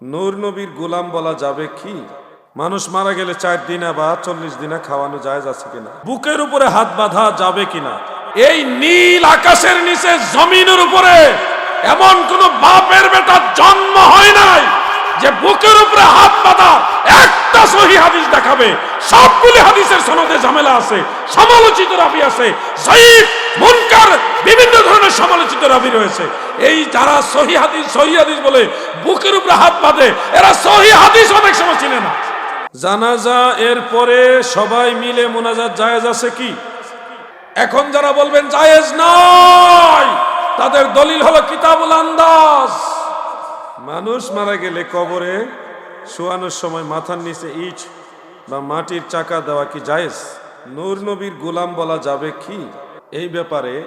নূর নবীর গোলাম বলা যাবে কি? মানুষ মারা গেলে চার দিনা বা চল্লিশ দিনা খাওয়ানো যায় যাচ্ছে কিনা? বুকের উপরে হাত বাঁধা যাবে কিনা? এই নীল আকাশের নিচে, জমিনের উপরে এমন কোন বাপের বেটার জন্ম হয় নাই যে বুকের উপরে হাত বাঁধা একটা সহি হাদিস দেখাবে। সবগুলি হাদিসের সনদে ঝামেলা আছে, সমালোচিত রাবি আছে জয়ীফ মুনকার বিভিন্ন ধরনের সমালোচিত রাবি রয়েছে। এই যারা সহি হাদিস সহি হাদিস বলে বুকের উপরে হাত বাঁধে, এরা সহি হাদিস অনেক সময় চিনে না। জানাজা এর পরে সবাই মিলে মোনাজাত জায়েজ আছে কি? এখন যারা বলবেন জায়েজ নয় তাদের দলিল হলো কিতাবুল আন্দাজ। মানুষ মারা গেলে কবরে শোয়ানোর সময় মাথার নিচে ইট বা মাটির চাকা দেওয়া কি জায়েজ? নূর নবীর গোলাম বলা যাবে কি? এই ব্যাপারে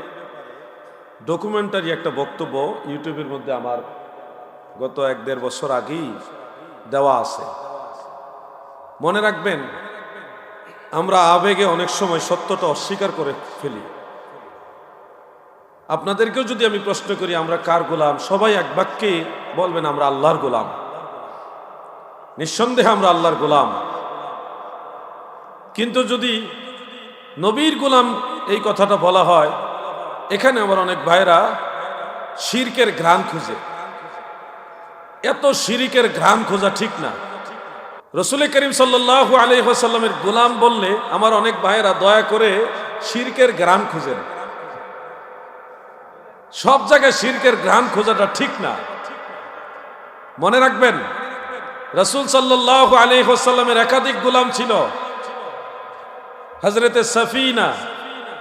ডকুমেন্টারি একটা বক্তব্য ইউটিউবের মধ্যে আমার গত এক দেড় বছর আগেই দেওয়া আছে। মনে রাখবেন, আমরা আবেগে অনেক সময় সত্যটা অস্বীকার করে ফেলি। আপনাদেরকেও যদি আমি প্রশ্ন করি, আমরা কার গোলাম? সবাই এক বাক্যে বলবেন, আমরা আল্লাহর গোলাম। নিঃসন্দেহে আমরা আল্লাহর গোলাম। কিন্তু যদি নবীর গোলাম এই কথাটা বলা হয়। এখানে আমার অনেক ভাইরা শিরকের ঘ্রাণ খুঁজে। এত শিরিকের ঘ্রাণ খোঁজা ঠিক না। রসুল করিম সাল্লাহ আলহাসাল্লামের গোলাম বললে, আমার অনেক ভাইয়েরা দয়া করে শিরকের গ্রাম খুঁজেন। সব জায়গায় শিরকের গ্রাম খোঁজাটা ঠিক না। মনে রাখবেন, রসুল সাল্লাহ আলহাসাল্লামের একাধিক গোলাম ছিল। হজরতে সফিনা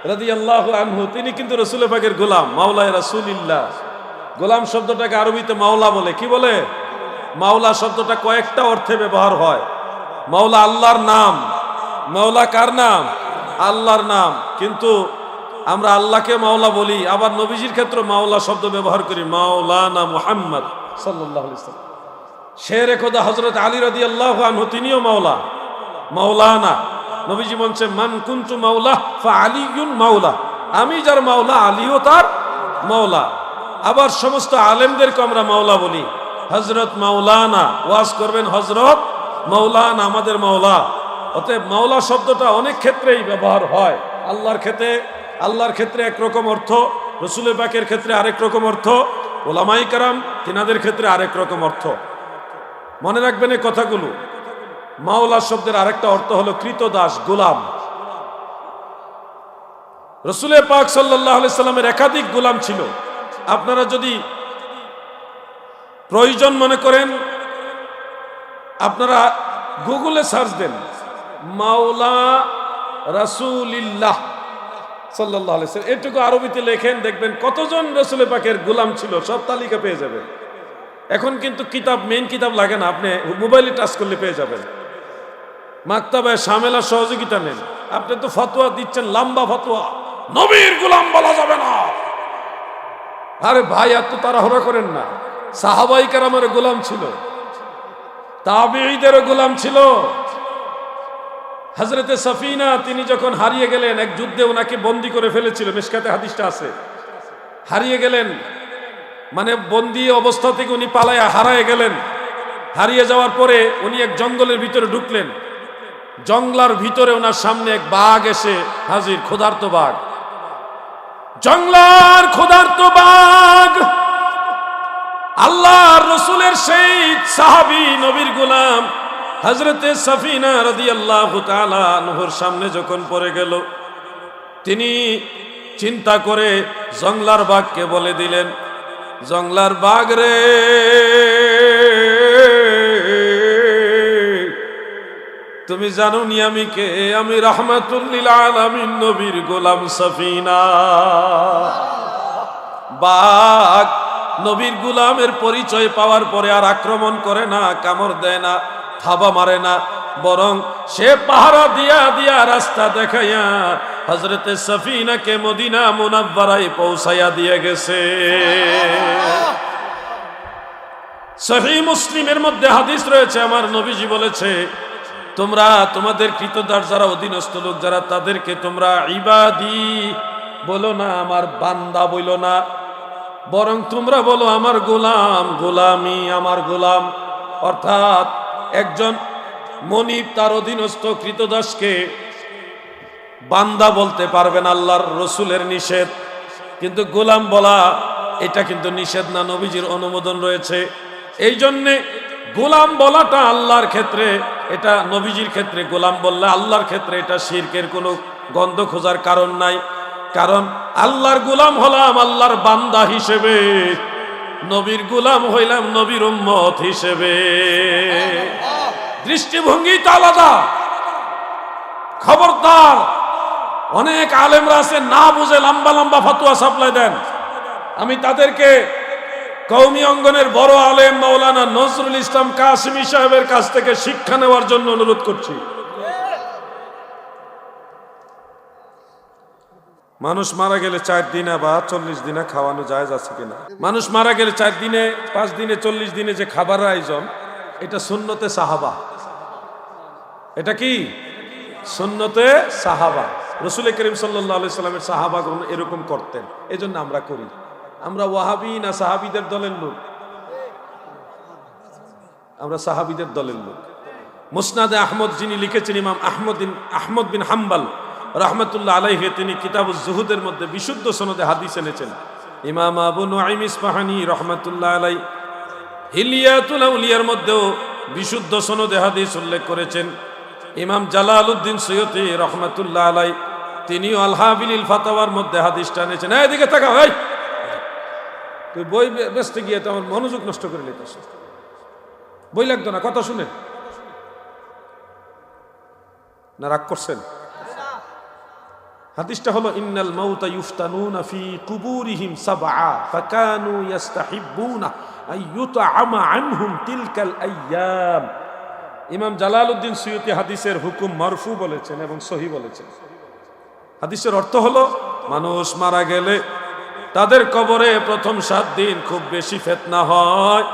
আল্লাহ আনহু, তিনি কিন্তু রসুল পাকের গোলাম, মাওলায় রসুলিল্লাহ। গোলাম শব্দটাকে আরবিতে মাওলা বলে। কি বলে? মাওলা শব্দটা কয়েকটা অর্থে ব্যবহার হয়। মাওলা আল্লাহর নাম। মাওলা কার নাম? আল্লাহর নাম। কিন্তু আমরা আল্লাহকে মাওলা বলি, আবার নবীজির ক্ষেত্রে মাওলা শব্দ ব্যবহার করি, মাওলানা মুহাম্মদ সাল্লাহ শের খোদা হজরত আলী রদি আল্লাহ আনহু, তিনিও মাওলা। মাওলানা। নবীজি বলছে মান কুন্তু মাওলা, ফা আলিউন মাওলা। আমি যার মাওলা, আলীও তার মাওলা। আবার সমস্ত আলেমদেরকে আমরা মাওলা বলি। হজরত মাওলানা, ওয়াজ করবেন হজরত মাওলানা, আমাদের মাওলা। অতএব মাওলা শব্দটা অনেক ক্ষেত্রেই ব্যবহার হয়। আল্লাহর ক্ষেত্রে আল্লাহর ক্ষেত্রে একরকম অর্থ, রসুলের পাকের ক্ষেত্রে আরেক রকম অর্থ, ওলামাই কারাম, তিনাদের ক্ষেত্রে আরেক রকম অর্থ। মনে রাখবেন এই কথাগুলো। মাওলা শব্দের আরেকটা অর্থ হলো কৃতদাস, গোলাম। রসুলের পাক সাল্লামের একাধিক গোলাম ছিল। আপনারা যদি প্রয়োজন মনে করেন, আপনারা গুগলে সার্চ দেন, মাওলা রাসুলিল্লাহ সাল্লাহ এটুকু আরবিতে লেখেন, দেখবেন কতজন রসুল পাকের গোলাম ছিল, সব তালিকা পেয়ে যাবেন। এখন কিন্তু কিতাব মেইন কিতাব লাগে না, আপনি মোবাইলে টাচ করলে পেয়ে যাবেন। মাক্তাবায় সামেলা সহযোগিতা নেন। আপনি তো ফতোয়া দিচ্ছেন, লম্বা ফতোয়া। নবীর গুলাম বলা যাবে না। আরে ভাই, এত তাড়াহুড়া করেন না। সাহাবাই কারামের গোলাম ছিল। তাবিদেরও গোলাম ছিল। হজরতে সফিনা, তিনি যখন হারিয়ে গেলেন, এক যুদ্ধে ওনাকে বন্দি করে ফেলেছিল। মেশকাতে হাদিসটা আছে। হারিয়ে গেলেন। মানে বন্দি অবস্থা থেকে উনি পালায়া হারায় গেলেন। হারিয়ে যাওয়ার পরে উনি এক জঙ্গলের ভিতরে ঢুকলেন। জঙ্গলার ভিতরে ওনার সামনে এক বাঘ এসে হাজির, ক্ষুধার্ত বাঘ। জঙ্গলার ক্ষুধার্ত বাঘ। আল্লাহ রসুলের সেই সাহাবি নবীর গোলাম হজরতে সফিনা রদি আল্লাহ নহর সামনে যখন পড়ে গেল, তিনি চিন্তা করে জংলার বাঘকে বলে দিলেন জংলার বাঘ রে! তুমি জানো নি আমি কে? আমি রহমাতুল্লিল আলামিন, নবীর গোলাম সফিনা। বাঘ নবীর গুলামের পরিচয় পাওয়ার পরে আর আক্রমণ করে না, কামড় দেয় না, থাবা মারে না, বরং সে পাহারা দিয়া দিয়া রাস্তা দেখাইয়া হজরতে সফিনাকে মদিনা মুনাব্বারাই পৌঁছাইয়া দিয়ে গেছে। সহি মুসলিমের মধ্যে হাদিস রয়েছে, আমার নবীজি বলেছে তোমরা তোমাদের কৃতদার যারা অধীনস্থ লোক, যারা তাদেরকে তোমরা ইবাদি বলো না, আমার বান্দা বইল না, বরং তোমরা বলো, আমার গোলাম, গোলামি, আমার গোলাম। অর্থাৎ একজন মনিব তার অধীনস্থ কৃতদাসকে বান্দা বলতে পারবেন আল্লাহর রসুলের নিষেধ। কিন্তু গোলাম বলা, এটা কিন্তু নিষেধ না, নবীজির অনুমোদন রয়েছে। এই জন্যে গোলাম বলাটা আল্লাহর ক্ষেত্রে, এটা নবীজির ক্ষেত্রে, গোলাম বললে আল্লাহর ক্ষেত্রে এটা শিরকের কোনো গন্ধ খোঁজার কারণ নাই। কারণ আল্লাহর গোলাম হলাম আল্লাহর বান্দা হিসেবে, নবীর গোলাম হইলাম নবীর উম্মত হিসেবে। দৃষ্টিভঙ্গি তো আলাদা। খবরদার, অনেক আলেমরা আছে, না বুঝে লম্বা লম্বা ফতুয়া সাপ্লাই দেন। আমি তাদেরকে কৌমি অঙ্গনের বড় আলেম মাওলানা নজরুল ইসলাম কাসিমি সাহেবের কাছ থেকে শিক্ষা নেওয়ার জন্য অনুরোধ করছি। মানুষ মারা গেলে চার দিনে বা চল্লিশ দিনে খাওয়ানো যায় আছে কিনা? মানুষ মারা গেলে চার দিনে, পাঁচ দিনে, চল্লিশ দিনে যে খাবার আয়োজন, এটা সুন্নতে সাহাবা। এটা কি? সুন্নতে সাহাবা। রসুল করিম সাল্লাহ সাল্লামের এরকম করতেন। এই জন্য আমরা করি। আমরা ওয়াহাবি না সাহাবিদের দলের লোক? আমরা সাহাবিদের দলের লোক। মুসনাদে আহমদ যিনি লিখেছেন ইমাম আহমদ আহমদ বিন হাম্বাল, রহমতুল্লাহ আলাইহে, তিনি কিতাব জুহুদের মধ্যে বিশুদ্ধ সনদে হাদিস এনেছেন। ইমাম আবু নুআইম ইসফাহানি রহমতুল্লাহ আলাই হিলিয়াতুল আউলিয়ার মধ্যেও বিশুদ্ধ সনদে হাদিস উল্লেখ করেছেন। ইমাম জালাল উদ্দিন সৈয়দি রহমতুল্লাহ আলাই তিনিও আলহাবিল ফাতাওয়ার মধ্যে হাদিসটা এনেছেন। এদিকে তাকা ভাই তুই বই বেচতে গিয়ে তো আমার মনোযোগ নষ্ট করে নিতেছ বই লাগতো না, কথা শুনে না, রাগ করছেন? হাদিসটা হলো, ইন্নাল মাউতা ইউফতানুনা ফি কুবুরিহিম সাবআ, ফাকানু ইস্তাহিব্বুনা আন ইউতআমা আনহুম তিলকাল আইয়াম। ইমাম জালালউদ্দিন সুয়ুতি হাদিসের হুকুম মারফু বলেছেন এবং সহি বলেছেন। হাদিসের অর্থ হলো, মানুষ মারা গেলে তাদের কবরে প্রথম সাত দিন খুব বেশি ফেতনা হয়।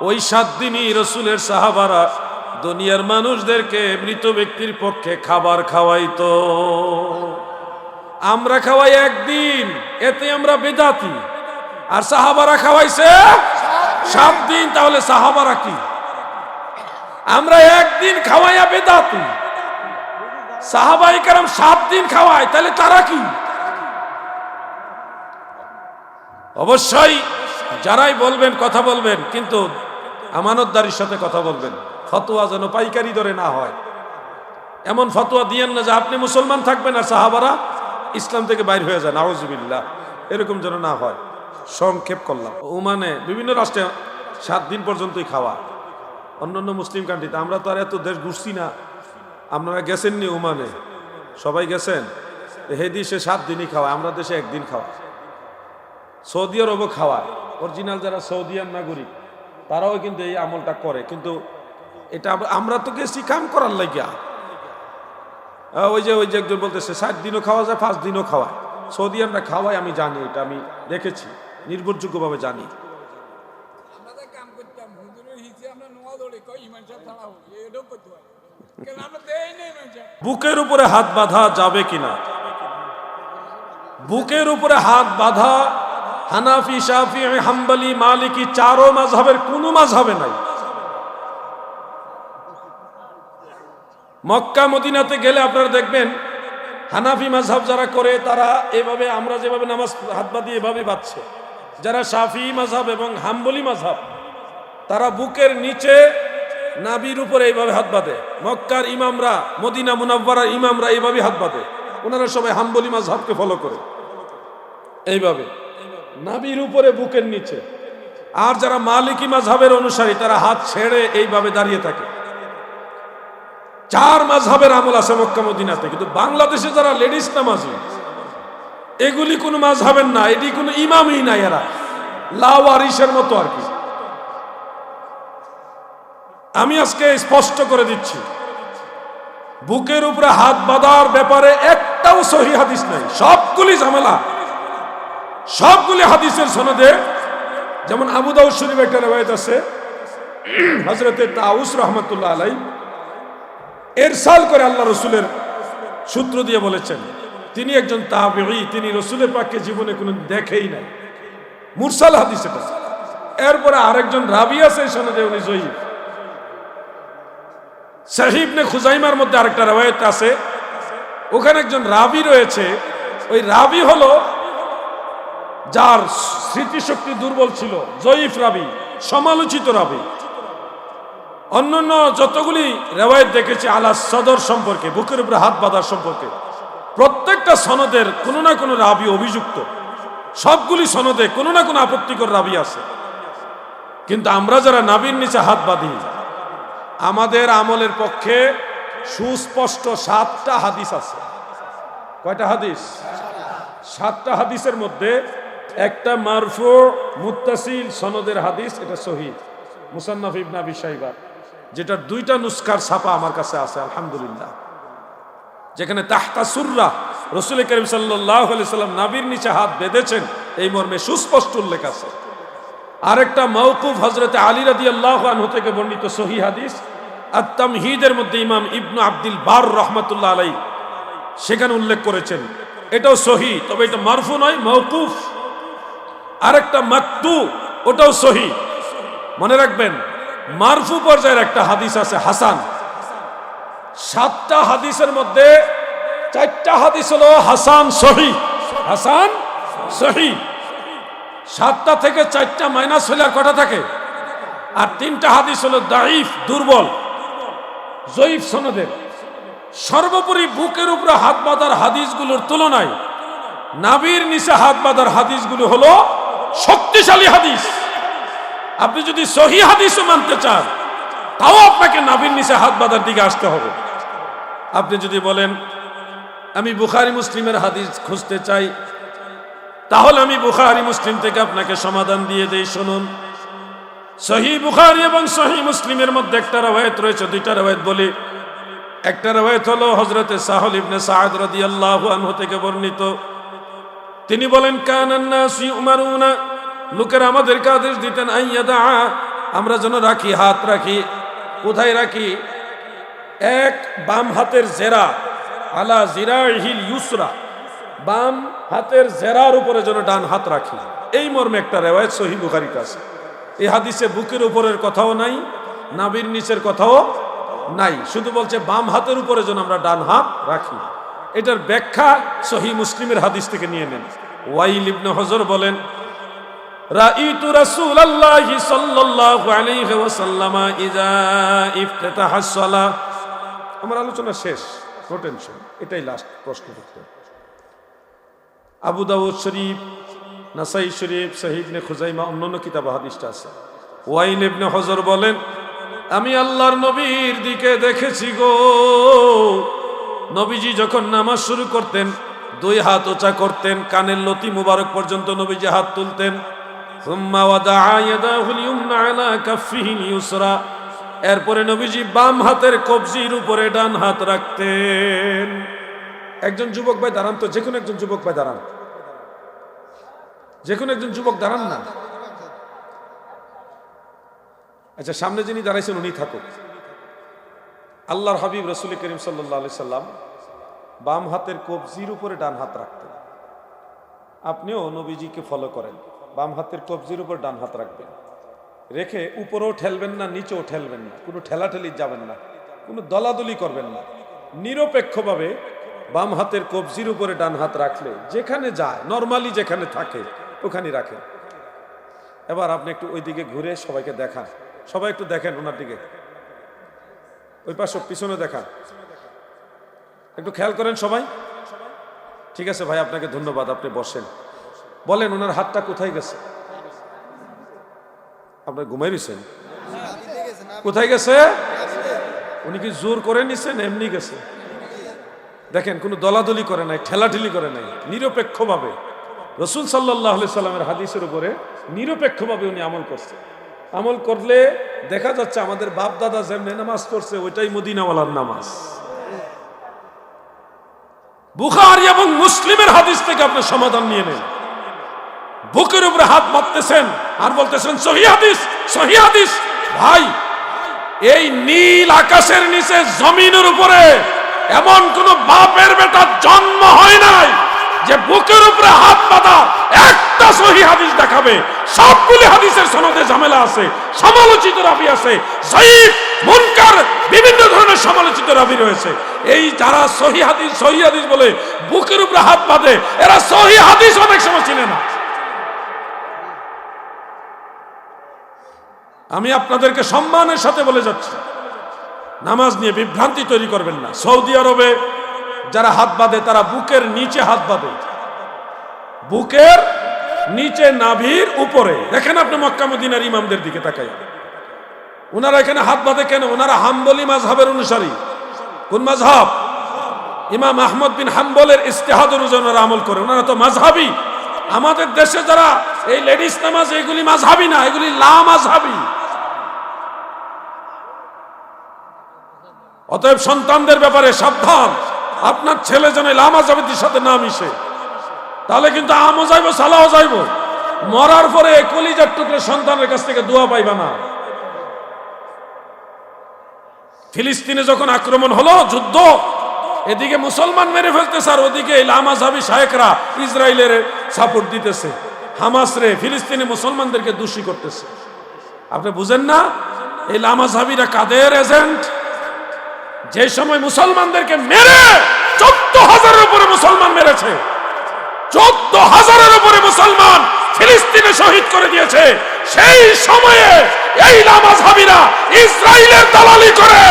ওই সাত দিনই রসুলের সাহাবারা দুনিয়ার মানুষদেরকে মৃত ব্যক্তির পক্ষে খাবার খাওয়াইতো। আমরা খাওয়াই একদিন, এতে আমরা বেদাতি। আর সাহাবারা খাওয়াইছে সাত দিন, তাহলে সাহাবারা কি? আমরা একদিন খাওয়াইয়া বেদাতি। সাহাবাই কারণ সাত দিন খাওয়াই তাহলে তারা কি? অবশ্যই যারাই বলবেন, কথা বলবেন, কিন্তু আমানতদারির সাথে কথা বলবেন। ফতোয়া যেন পাইকারি ধরে না হয়। এমন ফতোয়া দিয়েন না যে আপনি মুসলমান থাকবেন আর সাহাবারা ইসলাম থেকে বাইর হয়ে যান। আউজবিল্লাহ এরকম যেন না হয়। সংক্ষেপ করলাম। ওমানে বিভিন্ন রাষ্ট্রে সাত দিন পর্যন্তই খাওয়া। অন্যান্য মুসলিম কান্ট্রিতে আমরা তো আর এত দেশ ঘুরছি না। আপনারা গেছেননি ওমানে? সবাই গেছেন? হে দেশে সাত দিনই খাওয়া, আমরা দেশে একদিন খাওয়া। সৌদি আরবও খাওয়ায়। অরিজিনাল যারা সৌদি সৌদিয়ান নাগরিক তারাও কিন্তু এই আমলটা করে। কিন্তু এটা আমরা তো গেছি কাম করার লাগিয়া? ওই যে ওই যে একজন বলতেছে সাত দিনও খাওয়া যায় পাঁচ দিনও খাওয়ায়। সৌদিয়ানরা খাওয়াই আমি জানি এটা আমি দেখেছি নির্ভরযোগ্যভাবে জানি। আমরা আমরা আমরা বুকের উপরে হাত বাঁধা যাবে কিনা? বুকের উপরে হাত বাঁধা হানাফি, শাফি, হাম্বলি, মালিকি চারো মাঝহের কোনো মাঝহাবে নাই। মক্কা, মদিনাতে গেলে আপনারা দেখবেন, হানাফি মাঝহাব যারা করে, তারা এভাবে, আমরা যেভাবে নামাজ হাত বাঁধি এভাবে বাঁধছে। যারা শাফি মাঝহাব এবং হাম্বলি মাঝহাব তারা বুকের নিচে নাবির উপরে এইভাবে হাত বাঁধে। মক্কার ইমামরা, মদিনা মুনাব্বারার ইমামরা এইভাবে হাত বাঁধে। ওনারা সবাই হাম্বলি মাঝহাবকে ফলো করে। এইভাবে। নাবির উপরে বুকের নিচে। আর যারা মালিকি মাঝহাবের অনুসারী, তারা হাত ছেড়ে এইভাবে দাঁড়িয়ে থাকে। চার মাঝহাবের আমল আছে মক্কা, মদিনাতে। কিন্তু বাংলাদেশে যারা লেডিস নামাজি, এগুলি কোনো মাঝহাবের না, এটি কোনো ইমামই নাই এরা। লাওয়ারিসের মতো আর কি। আমি আজকে স্পষ্ট করে দিচ্ছি, বুকের উপরে হাত বাঁধার ব্যাপারে একটাও সহি হাদিস নাই। সবগুলি ঝামেলা। সবগুলি হাদিসের সনদে যেমন আবু দাউদ শরীফ একটা রেওয়ায়ত আছে হজরতে তাউস রহমতুল্লাহ আলাই এরসাল করে আল্লাহ রসুলের সূত্র দিয়ে বলেছেন, তিনি একজন তাবিঈ, তিনি রসুলের পাককে জীবনে কোনো দেখেই নাই। মুরসাল হাদিস এটা। এরপরে আরেকজন রাবি আছে সনদে, উনি জয়ীফ। সাহিবনে খুজাইমার মধ্যে আরেকটা রেওয়ায়ত আছে, ওখানে একজন রাবি রয়েছে, ওই রাবি হলো যার স্মৃতিশক্তি দুর্বল ছিল, জয়ীফ রাবি, সমালোচিত রাবি। অন্যান্য যতগুলি রেওয়ায়ত দেখেছি আলা সদর সম্পর্কে, বুকের উপরে হাত বাঁধার সম্পর্কে, প্রত্যেকটা সনদের কোনো না কোনো রাবি অভিযুক্ত। সবগুলি সনদে কোনো না কোনো আপত্তিকর রাবি আছে। কিন্তু আমরা যারা নাবির নিচে হাত বাঁধি, আমাদের আমলের পক্ষে সুস্পষ্ট সাতটা হাদিস আছে। কয়টা হাদিস? সাতটা হাদিসের মধ্যে একটা মারফু মুত্তাসিল সনদের হাদিস, এটা সহি মুসান্নাফ ইবনে আবি যেটা দুইটা নুস্কার ছাপা আমার কাছে আছে, আলহামদুলিল্লাহ। যেখানে তাহতা সুররা রসুল করিম সাল্লাহ সাল্লাম নাবির নিচে হাত বেঁধেছেন, এই মর্মে সুস্পষ্ট উল্লেখ আছে। আরেকটা মৌকুফ হজরতে আলী রাদি আল্লাহ থেকে বর্ণিত সহি হাদিস আত্তাম হিদের মধ্যে ইমাম ইবনু আব্দুল বার রহমতুল্লাহ আলাই সেখানে উল্লেখ করেছেন। এটাও সহি তবে এটা মারফু নয় মৌকুফ আরেকটা মাকতু, ওটাও সহি। মনে রাখবেন, মারফু পর্যায়ের একটা হাদিস আছে হাসান। সাতটা হাদিসের মধ্যে চারটা হাদিস হলো হাসান সহি। হাসান সহি। সাতটা থেকে চারটা মাইনাস হলে আর কটা থাকে? আর তিনটা হাদিস হলো দাইফ দুর্বল। জয়ীফ সনদের। সর্বোপরি বুকের উপরে হাত বাঁধার হাদিসগুলোর তুলনায় নাবির নিচে হাত বাঁধার হাদিসগুলো হলো শক্তিশালী হাদিস। আপনি যদি সহি হাদিসও মানতে চান, তাও আপনাকে নাবির নিচে হাত বাঁধার দিকে আসতে হবে। আপনি যদি বলেন, আমি বুখারি মুসলিমের হাদিস খুঁজতে চাই, তাহলে আমি বুখারি মুসলিম থেকে আপনাকে সমাধান দিয়ে দেই, শুনুন। সহি বুখারি এবং সহি মুসলিমের মধ্যে একটা রবায়ত রয়েছে, দুইটা রবায়ত বলি। একটা রবায়ত হলো হজরতে সাহল ইবনে সাদ রাদিয়াল্লাহু আনহু থেকে বর্ণিত। তিনি বলেন কানান্নাসি লোকের আমাদেরকে আদেশ দিতেন আমরা যেন রাখি, হাত রাখি। কোথায় রাখি? এক বাম হাতের জেরা, আলা জিরাহিল ইউসরা। বাম হাতের জেরার উপরে যেন ডান হাত রাখি। এই মর্মে একটা রেওয়ায়ত সহি বুখারিতে আছে। এই হাদিসে বুকের উপরের কথাও নাই নাবির নিচের কথাও নাই। শুধু বলছে, বাম হাতের উপরে যেন আমরা ডান হাত রাখি। এটার ব্যাখ্যা সহি মুসলিমের হাদিস থেকে নিয়ে নেন। ওয়াইল ইবনে হজর বলেন, রাইতু রাসূলুল্লাহি সাল্লাল্লাহু আলাইহি ওয়াসাল্লাম ইজা ইফতাতাহাস সালাহ আমার আলোচনা শেষ, নো টেনশন, এটাই লাস্ট প্রশ্ন উত্তর। আবু দাউদ শরীফ, নাসাই শরীফ সাহিবনে খুজাইমা, অন্যান্য কিতাব হাদিসটা আছে। ওয়াইল ইবনে হজর বলেন, আমি আল্লাহর নবীর দিকে দেখেছি গো। নবীজি যখন নামাজ শুরু করতেন, দুই হাত ওচা করতেন, কানের লতি মুবারক পর্যন্ত নবীজি হাত তুলতেন। এরপরে নবীজি বাম হাতের কবজির উপরে ডান হাত রাখতেন। একজন যুবক ভাই, দাঁড়ান তো যে কোনো একজন যুবক ভাই দাঁড়ান। যে কোনো একজন যুবক দাঁড়ান না। আচ্ছা সামনে যিনি দাঁড়াইছেন, উনি থাকুক। আল্লাহর হাবিব রসুল করিম সাল্লাহ সাল্লাম বাম হাতের কবজির উপরে ডান হাত রাখতেন। আপনিও নবীজিকে ফলো করেন। বাম হাতের কবজির উপর ডান হাত রাখবেন। রেখে উপরেও ঠেলবেন না, নিচেও ঠেলবেন না। কোনো ঠেলাঠেলি যাবেন না। কোনো দলাদলি করবেন না। নিরপেক্ষভাবে বাম হাতের কবজির উপরে ডান হাত রাখলে যেখানে যায় নর্মালি যেখানে থাকে ওখানে রাখেন। এবার আপনি একটু ওই দিকে ঘুরে সবাইকে দেখান। সবাই একটু দেখেন ওনার দিকে। ওই পাশে, পিছনে দেখা একটু খেয়াল করেন সবাই। ঠিক আছে ভাই, আপনাকে ধন্যবাদ, আপনি বসেন। বলেন, ওনার হাতটা কোথায় গেছে? আপনার ঘুমাই কোথায় গেছে? উনি কি জোর করে নিছেন? এমনি গেছে। দেখেন, কোনো দলাদলি করে নাই, ঠেলাঠেলি করে নাই, নিরপেক্ষভাবে। রসুল সাল্লাহ সাল্লামের হাদিসের উপরে নিরপেক্ষভাবে উনি আমল করছে আমল করলে দেখা যাচ্ছে আমাদের বাপ দাদা যেমনি নামাজ পড়ছে, ওইটাই মদিনাওয়ালার নামাজ। বুখারি এবং মুসলিমের হাদিস থেকে আপনি সমাধান নিয়ে নেন। বুকের উপরে হাত মারতেছেন আর বলতেছেন, সহি হাদিস সহি হাদিস। ভাই, এই নীল আকাশের নিচে জমিনের উপরে এমন কোন বাপের বেটার জন্ম হয় নাই। যে বুকের উপরে হাত বাঁধা, একটা সহি হাদিস দেখাবে। সবগুলি হাদিসের সনদে ঝামেলা আছে, সমালোচিত রাবি আছে মুনকার, বিভিন্ন ধরনের সমালোচিত রাবি রয়েছে। এই যারা সহি হাদিস সহি হাদিস বলে বুকের উপরে হাত বাঁধে, এরা সহি হাদিস অনেক সময় চিনে না। আমি আপনাদেরকে সম্মানের সাথে বলে যাচ্ছি। নামাজ নিয়ে বিভ্রান্তি তৈরি করবেন না। সৌদি আরবে যারা হাত বাঁধে, তারা বুকের নিচে হাত বাঁধে। বুকের নিচে নাভির উপরে। দেখেন আপনি মক্কা মদিনার ইমামদের দিকে তাকাই ওনারা এখানে হাত বাঁধে কেন? ওনারা হাম্বলি মাঝহাবের অনুসারী। কোন মাঝহাব ইমাম আহমদ বিন হাম্বলের ইস্তেহাদ অনুযায়ী ওনারা আমল করে। ওনারা তো মাঝহাবি আমাদের দেশে যারা এই লেডিস নামাজ, এগুলি মাঝহাবি না, এগুলি লা মাঝহাবি অতএব সন্তানদের ব্যাপারে সাবধান। আপনার ছেলে যেন লামা জাবেদির সাথে না মিশে। তাহলে কিন্তু আমও যাইব, সালাও যাইব। মরার পরে কলিজার টুকরে সন্তানের কাছ থেকে দোয়া পাইবা না। ফিলিস্তিনে যখন আক্রমণ হলো, যুদ্ধ, এদিকে মুসলমান মেরে ফেলতেছে আর ওদিকে এই লামাজাবি শায়েকরা ইসরায়েলের সাপোর্ট দিতেছে। হামাস রে, ফিলিস্তিনি মুসলমানদেরকে দোষী করতেছে। আপনি বুঝেন না? এই লামা লামাজাবিরা কাদের এজেন্ট যে সময় মুসলমানদেরকে মেরে চোদ্দ হাজারের উপরে মুসলমান মেরেছে, চোদ্দ হাজারের উপরে মুসলমান ফিলিস্তিনে শহীদ করে দিয়েছে, সেই সময়ে এই নামাজ হাবিরা ইসরায়েলের দালালি করে,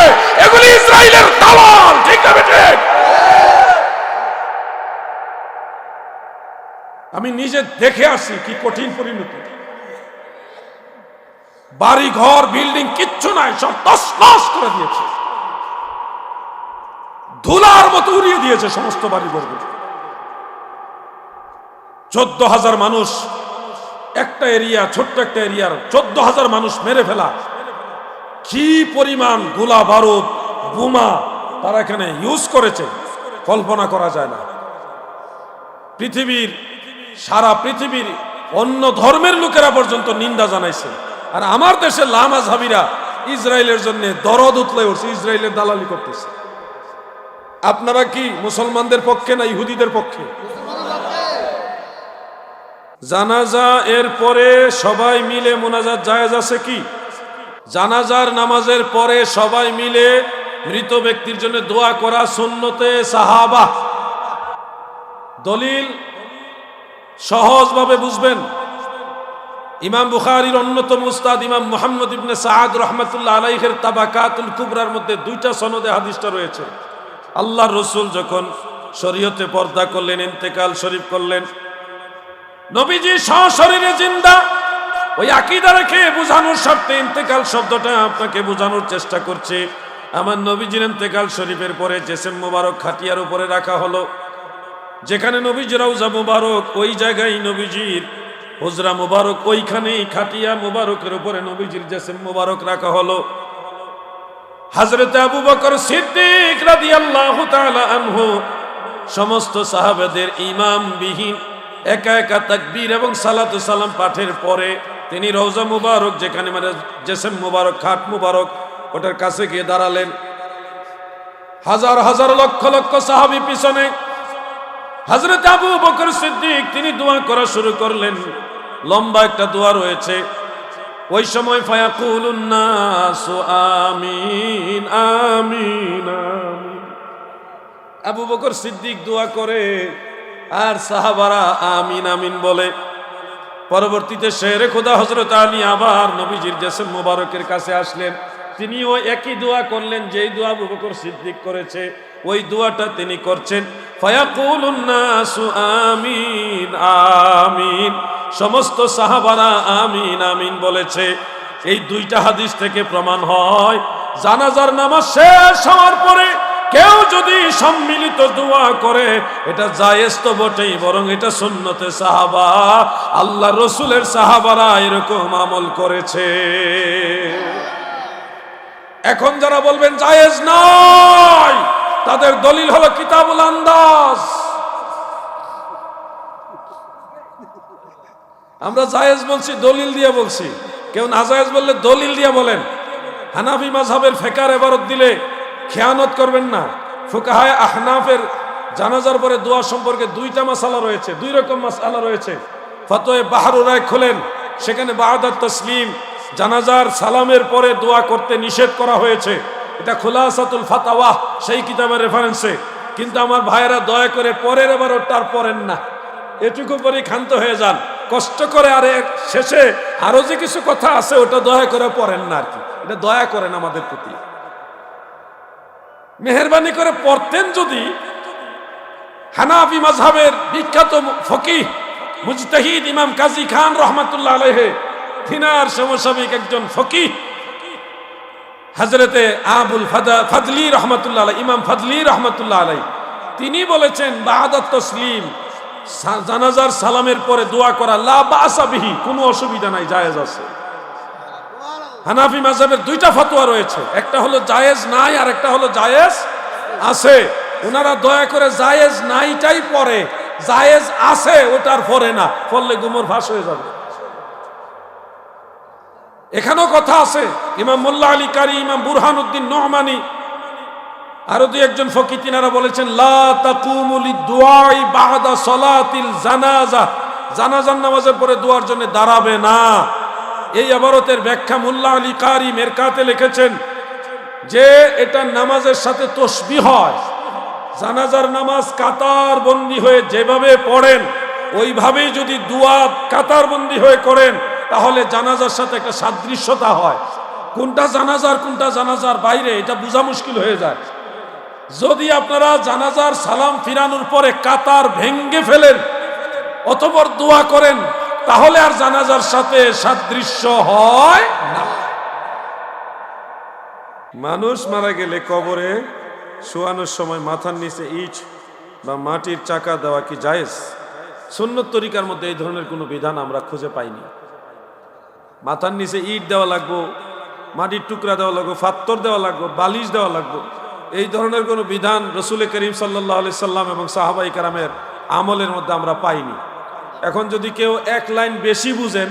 এগুলি ইসরায়েলের দালাল, ঠিক না আমি নিজে দেখে আসি কি কঠিন পরিণতি। বাড়ি ঘর বিল্ডিং কিচ্ছু নাই, সব তস করে দিয়েছে। ধুলার মতো উড়িয়ে দিয়েছে সমস্ত বাড়ি ঘরগুলো চোদ্দ হাজার মানুষ, একটা এরিয়া, ছোট্ট একটা এরিয়ার চোদ্দ হাজার মানুষ মেরে ফেলা। কি পরিমাণ গোলা বারুদ, বোমা তারা এখানে ইউজ করেছে, কল্পনা করা যায় না। পৃথিবীর, সারা পৃথিবীর অন্য ধর্মের লোকেরা পর্যন্ত নিন্দা জানাইছে। আর আমার দেশের লামা ঝাবিরা ইসরায়েলের জন্য দরদ উতলে উঠছে, ইসরায়েলের দালালি করতেছে। আপনারা কি মুসলমানদের পক্ষে না ইহুদিদের পক্ষে? জানাজা এর পরে সবাই মিলে মোনাজাত জায়েজ আছে কি? জানাজার নামাজের পরে সবাই মিলে মৃত ব্যক্তির জন্য দোয়া করা সুন্নতে সাহাবা। দলিল সহজভাবে বুঝবেন। ইমাম বুখারীর অন্যতম উস্তাদ ইমাম মোহাম্মদ ইবনে সাদ রহমতুল্লাহ আলাইহের তাবাকাতুল কুবরার মধ্যে দুইটা সনদে হাদিসটা রয়েছে। আল্লাহ রসুল যখন শরীয়তে পর্দা করলেন, ইন্তেকাল শরীফ করলেন, নবীজি সশরীরে জিন্দা। ওই আকিদা রেখে বোঝানোর স্বার্থে ইন্তেকাল শব্দটা আপনাকে বোঝানোর চেষ্টা করছে। আমার নবীজির ইন্তেকাল শরীফের পরে জেসেম মুবারক খাটিয়ার উপরে রাখা হলো। যেখানে নবীজি রওজা মুবারক, ওই জায়গায় নবীজির হুজরা মুবারক, ওইখানেই খাটিয়া মুবারকের উপরে নবীজির জেসেম মুবারক রাখা হলো। হজরত আবু বকর সিদ্দিক রাদিয়াল্লাহু তাআলা আনহু, সমস্ত সাহাবাদের ইমাম বিহীন একা একা তাকবীর এবং সালাতু সালাম পাঠের পরে তিনি রওজা মুবারক, যেখানে মানে জেসেম মুবারক, খাট মুবারক, ওটার কাছে গিয়ে দাঁড়ালেন। হাজার হাজার লক্ষ লক্ষ সাহাবী পিছনে। হজরত আবু বকর সিদ্দিক, তিনি দোয়া করা শুরু করলেন। লম্বা একটা দোয়া রয়েছে। ওই সময় ফায়াকুলুন নাসু আমিন আমিন আবু বকর সিদ্দিক দোয়া করে, আর সাহাবারা আমিন আমিন বলে। পরবর্তীতে শেরে খোদা হজরত আলী আবার নবীজির জেসেম মোবারকের কাছে আসলেন। তিনিও একই দোয়া করলেন, যেই দোয়া আবু বকর সিদ্দিক করেছে, ওই দোয়াটা তিনি করছেন। ফায়াকুলুন নাসু আমিন আমিন। সমস্ত সাহাবারা আমিন আমিন বলেছে, এই দুইটা হাদিস থেকে প্রমাণ হয়, জানাজার নামাজ শেষ হওয়ার পরে কেউ যদি সম্মিলিত দোয়া করে, এটা জায়েজ তো বটেই, বরং এটা সুন্নতে সাহাবা, আল্লাহ রসুলের সাহাবারা এরকম আমল করেছে। এখন যারা বলবেন, জায়েজ নয়, তাদের দলিল হলো কিতাবুল আন্দাজ। আমরা জায়েজ বলছি, দলিল দিয়ে বলছি। কেউ না জায়েজ বললে দলিল দিয়ে বলেন। হানাফি মাঝহাবের ফেকার এবারত দিলে খেয়ানত করবেন না। ফুকাহায় আহনাফের জানাজার পরে দোয়া সম্পর্কে দুইটা মাসালা রয়েছে, দুই রকম মাসালা রয়েছে। ফতোয়ে বাহারুরায় খোলেন, সেখানে বাহাদার তসলিম জানাজার সালামের পরে দোয়া করতে নিষেধ করা হয়েছে। এটা খোলাসাতুল ফাতাওয়াহ সেই কিতাবের রেফারেন্সে কিন্তু আমার ভাইয়েরা দয়া করে পরের এবার ওটার পরেন না। এটুকু পরে ক্ষান্ত হয়ে যান। কষ্ট করে আরে শেষে আরও যে কিছু কথা আছে, ওটা দয়া করে পড়েন না আর কি। এটা দয়া করেন আমাদের প্রতি। মেহরবানি করে পড়তেন যদি হানাফি মাজহাবের বিখ্যাত ফকিহ মুজতাহিদ ইমাম কাজী খান রহমাতুল্লাহ আলাইহে থিনার সমসাময়িক একজন ফকিহ হজরতে আবুল ফাদা- ফাদলি রহমতুল্লাহ আলাই ইমাম ফাদলি রহমতুল্লাহ আলাই তিনি বলেছেন বাহাদাত তসলিম জানাজার সালামের পরে দোয়া করা কোনো অসুবিধা নাই, জায়েজ আছে। হানাফি মাযহাবের দুইটা ফতোয়া রয়েছে, একটা হলো জায়েজ নাই, আর একটা হলো জায়েজ আছে। ওনারা দয়া করে জায়েজ নাইটাই পরে, জায়েজ আছে, ওটার পরে না, পড়লে গুমর ফাঁস হয়ে যাবে। এখানেও কথা আছে, ইমাম মোল্লা আলী কারি, ইমাম বুরহান উদ্দিন আরও দুই একজন ফকি তিনারা বলেছেন দুআই বাদা সলাতিল জানাজা। নামাজের পরে দোয়ার জন্য দাঁড়াবে না। এই আবারতের ব্যাখ্যা মোল্লা আলী কারি মেরকাতে লিখেছেন যে, এটা নামাজের সাথে তসবি হয়। জানাজার নামাজ কাতার বন্দি হয়ে যেভাবে পড়েন, ওইভাবেই যদি দুয়া কাতার বন্দি হয়ে করেন, তাহলে জানাজার সাথে একটা সাদৃশ্যতা হয়। কোনটা জানাজার কোনটা জানাজার বাইরে, এটা বোঝা মুশকিল হয়ে যায়। যদি আপনারা জানাজার সালাম ফিরানোর পরে কাতার ভেঙ্গে ফেলেন, অতপর দোয়া করেন, তাহলে আর জানাজার সাথে সাদৃশ্য হয় না। মানুষ মারা গেলে কবরে শোয়ানোর সময় মাথার নিচে ইট বা মাটির চাকা দেওয়া কি জায়েজ? সুন্নত তরিকার মধ্যে এই ধরনের কোনো বিধান আমরা খুঁজে পাইনি। মাথার নিচে ইট দেওয়া লাগবো, মাটির টুকরা দেওয়া লাগবো, ফাত্তর দেওয়া লাগবো, বালিশ দেওয়া লাগবো। এই ধরনের কোনো বিধান রসুল করিম সাল্লাহ আলি সাল্লাম এবং সাহাবাই কারামের আমলের মধ্যে আমরা পাইনি। এখন যদি কেউ এক লাইন বেশি বুঝেন,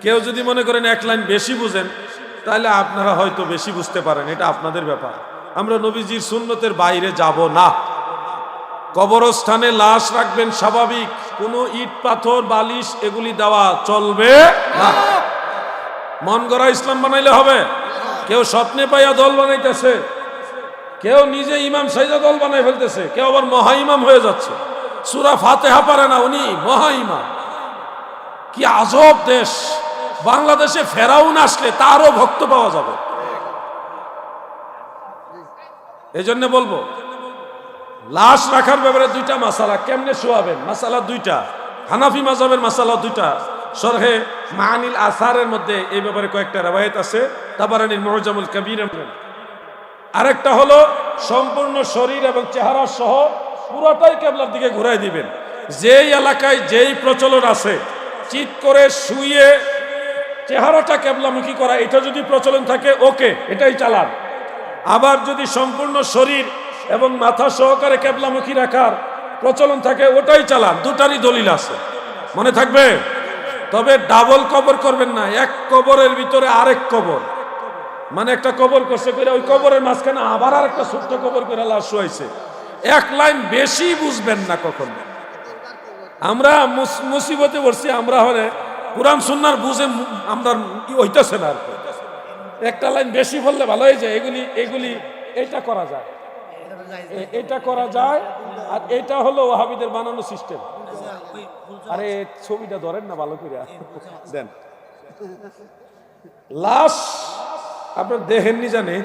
কেউ যদি মনে করেন এক লাইন বেশি বুঝেন, তাহলে আপনারা হয়তো বেশি বুঝতে পারেন, এটা আপনাদের ব্যাপার। আমরা নবীজির সুন্নতের বাইরে যাব না। কবরস্থানে লাশ রাখবেন স্বাভাবিক, কোনো ইট, পাথর, বালিশ এগুলি দেওয়া চলবে না। মন গড়া ইসলাম বানাইলে হবে। কেউ স্বপ্নে পাইয়া দল বানাইতেছে। কেউ নিজে ইমাম সাইজা দল বানাই ফেলতেছে, কেউ আবার মহা ইমাম হয়ে যাচ্ছে। সুরা ফাতেহা পারে না উনি, মহা ইমাম। কি আজব দেশ। বাংলাদেশে ফেরাউন আসলে তারও ভক্ত পাওয়া যাবে। এই জন্য বলব, লাশ রাখার ব্যাপারে দুইটা মাসালা, কেমনে শোয়াবেন? মাসালা দুইটা, হানাফি মাজাবের মাসালা দুইটা। সরহে মাহানিল আসারের মধ্যে এই ব্যাপারে কয়েকটা রেবায়ত আছে। তাবারানির মহজামুল কবির আরেকটা হলো সম্পূর্ণ শরীর এবং চেহারা সহ পুরোটাই কেবলার দিকে ঘুরাই দিবেন। যেই এলাকায় যেই প্রচলন আছে চিত করে শুয়ে চেহারাটা কেবলামুখী করা, এটা যদি প্রচলন থাকে, ওকে, এটাই চালান। আবার যদি সম্পূর্ণ শরীর এবং মাথা সহকারে কেবলামুখী রাখার প্রচলন থাকে, ওটাই চালান। দুটারই দলিল আছে। মনে থাকবে? তবে ডাবল কবর করবেন না, এক কবরের ভিতরে আরেক কবর। মানে একটা কবর করছে করে ওই কবরের মাঝখানে আবার আর একটা ছোট্ট কবর করে লাশ শুয়াইছে। এক লাইন বেশি বুঝবেন না কখন। আমরা মুসিবতে পড়ছি, আমরা হলে কোরআন সুন্নার বুঝে আমরা হইতেছে না আর। একটা লাইন বেশি বললে ভালো হয়ে যায়, এগুলি এগুলি এটা করা যায়। এটা করা যায়, আর এটা হলো ওহাবিদের বানানো সিস্টেম। আরে, ছবিটা ধরেন না ভালো করে দেন। লাশ আপনার দেখেননি জানে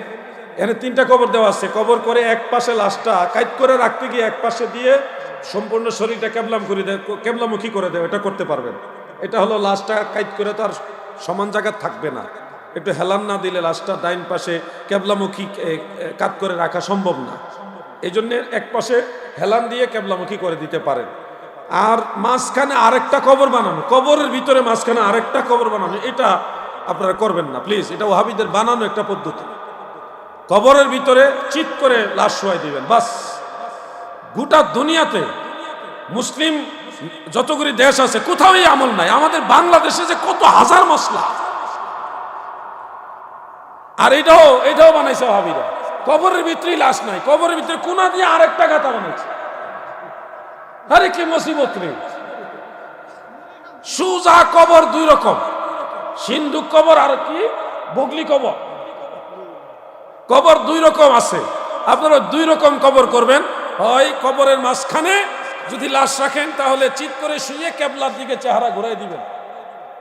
এখানে তিনটা কবর দেওয়া আছে। কবর করে এক পাশে লাশটা কাইট করে রাখতে গিয়ে এক পাশে দিয়ে সম্পূর্ণ শরীরটা কেবলাম করে দেয়, কেবলামুখী করে দেয় এটা করতে পারবেন। এটা হলো লাশটা কাইট করে তার সমান জায়গা থাকবে না। একটু হেলান না দিলে লাশটা ডাইন পাশে কেবলামুখী কাত করে রাখা সম্ভব না। এই জন্য এক পাশে হেলান দিয়ে কেবলামুখী করে দিতে পারেন। আর মাঝখানে আরেকটা কবর বানানো, কবরের ভিতরে মাঝখানে আরেকটা কবর বানানো, এটা আপনারা করবেন না প্লিজ এটা ওহাবিদের বানানো একটা পদ্ধতি। কবরের ভিতরে চিত করে লাশ শোয়াই দিবেন, বাস। গোটা দুনিয়াতে মুসলিম যতগুলি দেশ আছে, কোথাও এই আমল নাই। আমাদের বাংলাদেশে যে কত হাজার মশলা। আর এটাও এটাও বানাইছে ওহাবিরা কবরের ভিতরেই লাশ নাই। কবরের ভিতরে কোনা দিয়ে আরেকটা গাতা বানাইছে। আরে কি মুসিবত রে। সুজা কবর দুই রকম। সিন্ধুক কবর আর কি? বগলি কবর। কবর দুই রকম আছে। আপনারা দুই রকম কবর করবেন। হয় কবরের মাঝখানে যদি লাশ রাখেন, তাহলে চিৎ করে শুয়ে কেবলার দিকে চেহারা ঘুরাই দিবেন।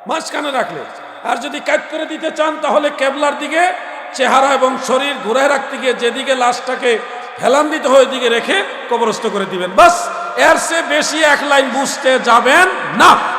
মাঝখানে রাখলে। আর যদি কাজ করে দিতে চান, তাহলে কেবলার দিকে চেহারা এবং শরীর ঘুরায় রাখতে গিয়ে যেদিকে লাশটাকে হেলান দিতে হয় ওইদিকে রেখে কবরস্থ করে দিবেন। বাস, এর চেয়ে বেশি এক লাইন বুঝতে যাবেন না।